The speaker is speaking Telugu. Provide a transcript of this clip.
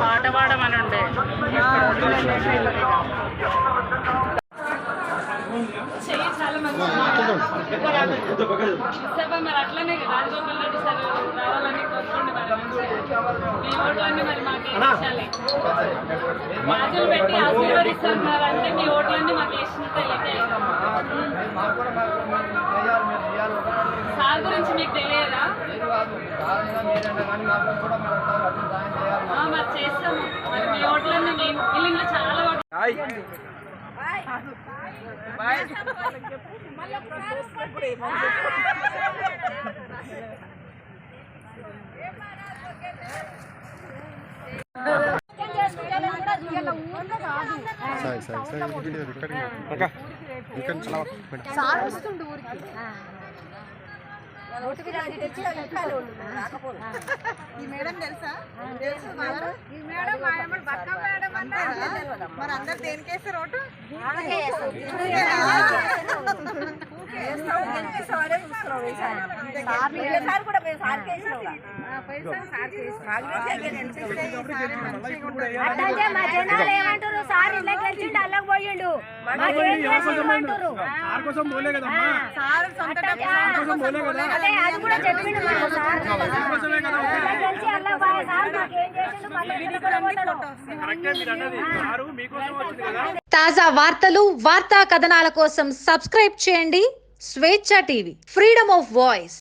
పాట పాడమని ఉండే చెయ్యి చాలా మంది సభ మరి అట్లనే రాజగోపాల్ రెడ్డి సార్ రావాలని కోరుకోండి మరి మీ ఓట్లన్నీ మరి మాకు వేయించాలి. రాజులు పెట్టి అంటే మీ ఓట్లన్నీ మాకు వేసినట్టే సార్ గురించి మీకు తెలియదా? వీడియో రికార్డింగ్ అక్క. ఇక్కడ నుంచి లావ. మేడం. ఈ మేడం తెలుసా? తెలుసు. ఈ మేడం మా ఏమన్నా బక్క మేడం అన్నారు మరి అందరు దేనికేస్తారు ఓటు? అట్లంటే మా జనాలు ఏమంటారు? సార్ ఇళ్ళ గెలిచిండు అల్లకి పోయిండు. అదే అది కూడా చెప్పిండు మన సార్. ఇళ్ళ గెలిచి అల్లకి పోయే సార్ మాకేం చేసిండు? మళ్ళీ ఇళ్ళకి కూడా పోతాడు. తాజా వార్తలు వార్తా కథనాల కోసం సబ్స్క్రైబ్ చేయండి. స్వేచ్ఛ టీవీ ఫ్రీడమ్ ఆఫ్ వాయిస్.